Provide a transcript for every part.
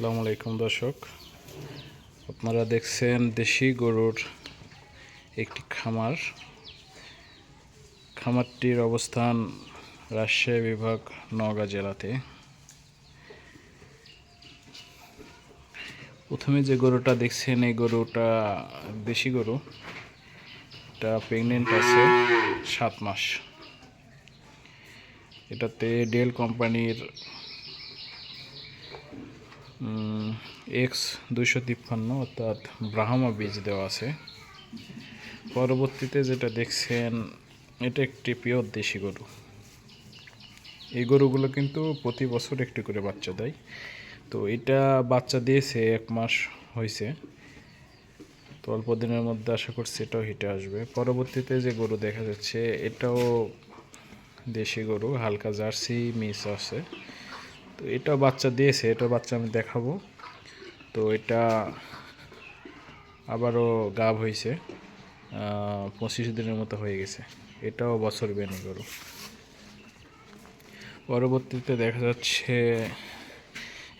আসসালামু আলাইকুম দর্শক। আপনারা দেখছেন দেশি গরুর একটি খামার। খামারটির অবস্থান রাজশাহী বিভাগ নওগাঁ জেলাতে। প্রথমে যে গরুটা দেখছেন, এই গরুটা দেশি গরু। এটা প্রেগনেন্ট আছে সাত মাস। এটাতে ডেল কোম্পানির এক্স দুইশো তিপ্পান্ন অর্থাৎ ব্রাহ্মা বীজ দেওয়া আছে। পরবর্তীতে যেটা দেখছেন, এটা একটি পিওর দেশি গরু। এই গরুগুলো কিন্তু প্রতি বছর একটি করে বাচ্চা দেয়। তো এটা বাচ্চা দিয়েছে এক মাস হয়েছে। তো অল্প দিনের মধ্যে আশা করছি এটাও হিটে আসবে। পরবর্তীতে যে গরু দেখা যাচ্ছে, এটাও দেশি গরু, হালকা জার্সি মিস আছে। তো এটা বাচ্চা দিয়েছে, এটা বাচ্চা আমি দেখাবো। তো এটা আবারও গাব হয়েছে পঁচিশ দিনের মতো হয়ে গেছে। এটাও বছর বেনি গরু। পরবর্তীতে দেখা যাচ্ছে,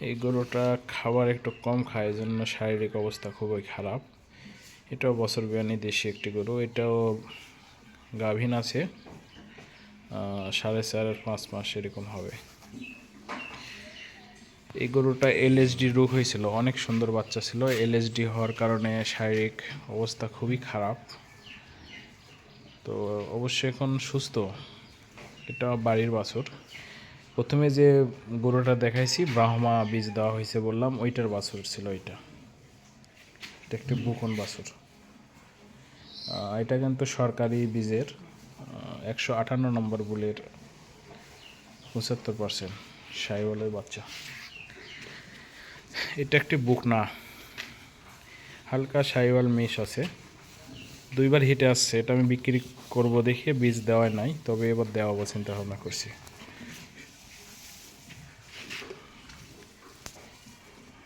এই গরুটা খাবার একটু কম খায় জন্য শারীরিক অবস্থা খুবই খারাপ। এটাও বছর বিয়ানি দেশি একটি গরু। এটাও গাভীন আছে সাড়ে চার পাঁচ মাস এরকম হবে। এই গরুটা এলএসডি রোগ হয়েছিল, অনেক সুন্দর বাচ্চা ছিল। এলএসডি হওয়ার কারণে শারীরিক অবস্থা খুবই খারাপ। তো অবশ্যই এখন সুস্থ। এটা বাড়ির বাছুর। প্রথমে যে গরুটা দেখাইছি, ব্রাহ্মা বীজ দেওয়া হয়েছে বললাম, ওইটার বাছুর ছিল এটা। একটি বুকন বাছুর। এটা কিন্তু সরকারি বীজের একশো আটান্ন নম্বর বুলের পঁচাত্তর পার্সেন্ট সাইওয়ালের বাচ্চা। এটা একটি বুক না। হালকা সাইওয়াল মিশ আছে। দুইবার হিটে আসছে, এটা আমি বিক্রি করব দেখে বীজ দেওয়াই নাই, তবে এবার দেওয়াবো চিন্তা ভাবনা করছি।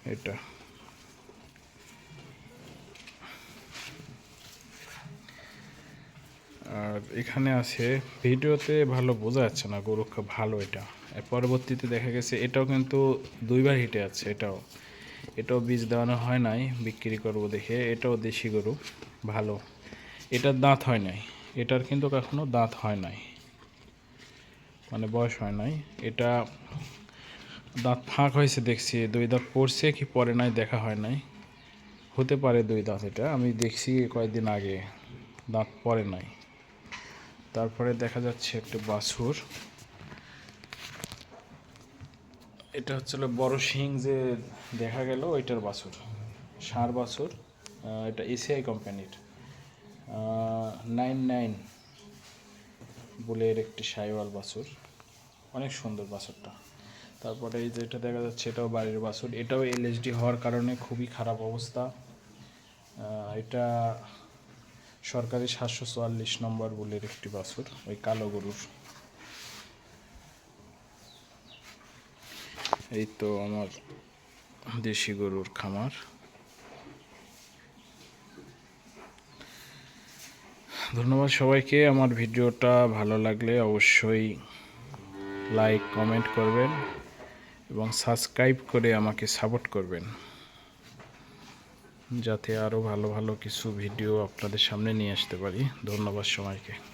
এটা। আর এখানে আছে, ভিডিওতে ভালো বোঝা যাচ্ছে না গরু ভালো এটা। পরবর্তীতে দেখা গেছে, এটাও কিন্তু দুইবার হিটে আছে, এটাও। এটাও বীজ দেওয়ানো হয় নাই, বিক্রি করব দেখে। এটাও দেশি গরু, ভালো। এটার দাঁত হয় নাই। এটার কিন্তু কখনো দাঁত হয় নাই। মানে বয়স হয় নাই। এটা দাঁত ফাঁক হয়েছে দেখছি। দুই দাঁত পড়ছে কি পরে নাই দেখা হয় নাই। হতে পারে দুই দাঁত এটা। আমি দেখছি কয়েকদিন আগে। দাঁত পড়ে নাই। তারপরে দেখা যাচ্ছে একটা বাছুর। এটা হচ্ছে হলো বড় শিং যে দেখা গেল, ওইটার বাছুর ষাঁড় বাছুর এটা এসিআই কোম্পানির নাইন নাইন বলে এর একটি সাইওয়াল বাছুর, অনেক সুন্দর বাছুরটা। তারপরে এই যেটা দেখা যাচ্ছে, এটাও বাড়ির বাছুর, এটাও এলএসডি হওয়ার কারণে খুবই খারাপ অবস্থা। এটা সরকারি সাতশো চুয়াল্লিশ নম্বর বুলের একটি বাছুর, ওই কালো গরুর। এই তো আমার দেশি গরুর খামার। ধন্যবাদ সবাইকে, আমার ভিডিওটা ভালো লাগলে অবশ্যই লাইক কমেন্ট করবেন এবং সাবস্ক্রাইব করে আমাকে সাপোর্ট করবেন। যাতে আরও ভালো ভালো কিছু ভিডিও আপনাদের সামনে নিয়ে আসতে পারি। ধন্যবাদ সবাইকে।